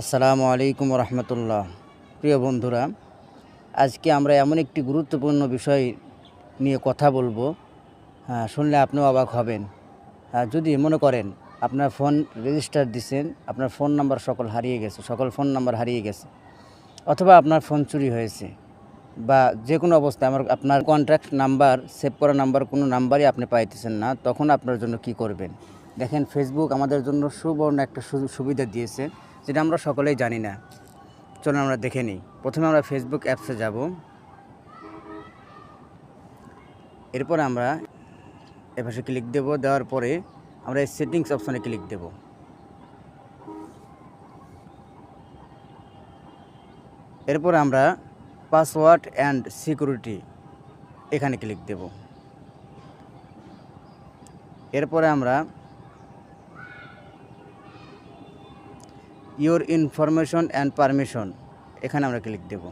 আসসালামু আলাইকুম রহমতুল্লাহ। প্রিয় বন্ধুরা আজকে আমরা এমন একটি গুরুত্বপূর্ণ বিষয় নিয়ে কথা বলব। হ্যাঁ, শুনলে আপনিও অবাক হবেন। হ্যাঁ, যদি মনে করেন আপনার ফোন রেজিস্টার দিছেন আপনার ফোন নাম্বার সকল হারিয়ে গেছে সকল ফোন নাম্বার হারিয়ে গেছে অথবা আপনার ফোন চুরি হয়েছে বা যে কোনো অবস্থায় আমার আপনার কন্ট্যাক্ট নাম্বার সেভ করা নাম্বার কোনো নাম্বারই আপনি পাইতেছেন না তখন আপনার জন্য কি করবেন? দেখেন ফেসবুক আমাদের জন্য সুবর্ণ একটা সুবিধা দিয়েছে। যেটা আমরা সকলেই জানি না। চলুন আমরা দেখে নিই। প্রথমে আমরা ফেসবুক অ্যাপসে যাব। এরপর আমরা এপাশে ক্লিক দেব। দেওয়ার পরে আমরা এই সেটিংস অপশানে ক্লিক দেব। এরপর আমরা পাসওয়ার্ড অ্যান্ড সিকিউরিটি এখানে ক্লিক দেব। এরপরে আমরা ইওর ইনফরমেশন অ্যান্ড পারমিশন। এখানে আমরা ক্লিক দেব।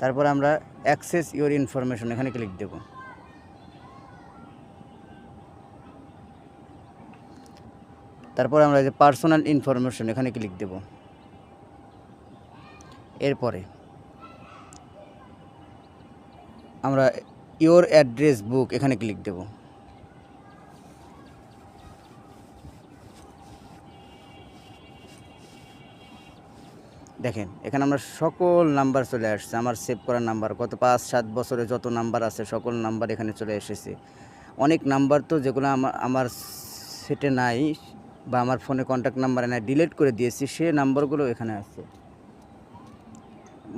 তারপর আমরা অ্যাক্সেস ইওর ইনফরমেশন এখানে ক্লিক দেব। তারপর আমরা যে পার্সোনাল ইনফরমেশন এখানে ক্লিক দেব। এরপরে আমরা ইওর অ্যাড্রেস বুক এখানে ক্লিক দেব। দেখেন, এখানে আমরা সকল নাম্বার চলে আসছে, আমার সেভ করা নাম্বার, গত পাঁচ, সাত বছরে যত নাম্বার আছে, সকল নাম্বার এখানে চলে এসেছে। অনেক নাম্বার তো যেগুলো আমার আমার সেটে নাই বা আমার ফোনে কন্ট্যাক্ট নাম্বারে নাই ডিলিট করে দিয়েছি, সে নাম্বারগুলো এখানে আছে।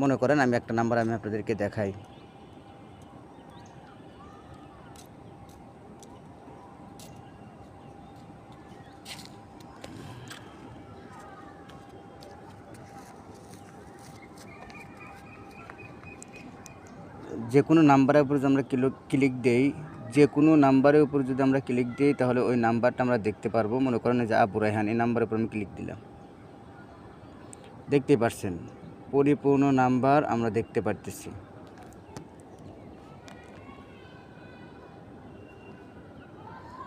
মনে করেন আমি একটা নাম্বার আমি আপনাদেরকে দেখাই। যে কোনো নাম্বারের উপর যদি আমরা ক্লিক দেই যে কোনো নাম্বারের উপর যদি আমরা ক্লিক দিই, তাহলে ওই নাম্বারটা আমরা দেখতে পারব। মনে করেন যে আবু রায়হান, এই নাম্বারের উপর আমি ক্লিক দিলাম। দেখতেই পারছেন, পরিপূর্ণ নাম্বার আমরা দেখতে পারতেছি।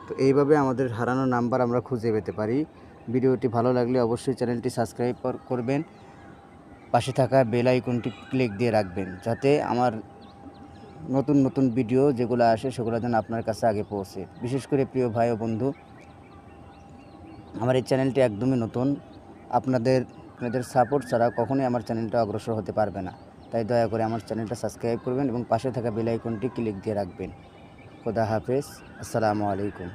তো এইভাবে আমাদের হারানো নাম্বার আমরা খুঁজে পেতে পারি। ভিডিওটি ভালো লাগলে অবশ্যই চ্যানেলটি সাবস্ক্রাইব করবেন। পাশে থাকা বেল আইকনটি ক্লিক দিয়ে রাখবেন, যাতে আমার নতুন নতুন ভিডিও যেগুলো আসে সেগুলো যেন আপনার কাছে আগে পৌঁছে। বিশেষ করে প্রিয় ভাই ও বন্ধু, আমার এই চ্যানেলটি একদমই নতুন। আপনাদের আপনাদের সাপোর্ট ছাড়া কখনোই আমার চ্যানেলটা অগ্রসর হতে পারবে না। তাই দয়া করে আমার চ্যানেলটা সাবস্ক্রাইব করবেন এবং পাশে থাকা বেল আইকনটি ক্লিক দিয়ে রাখবেন। খোদা হাফেজ। আসসালামু আলাইকুম।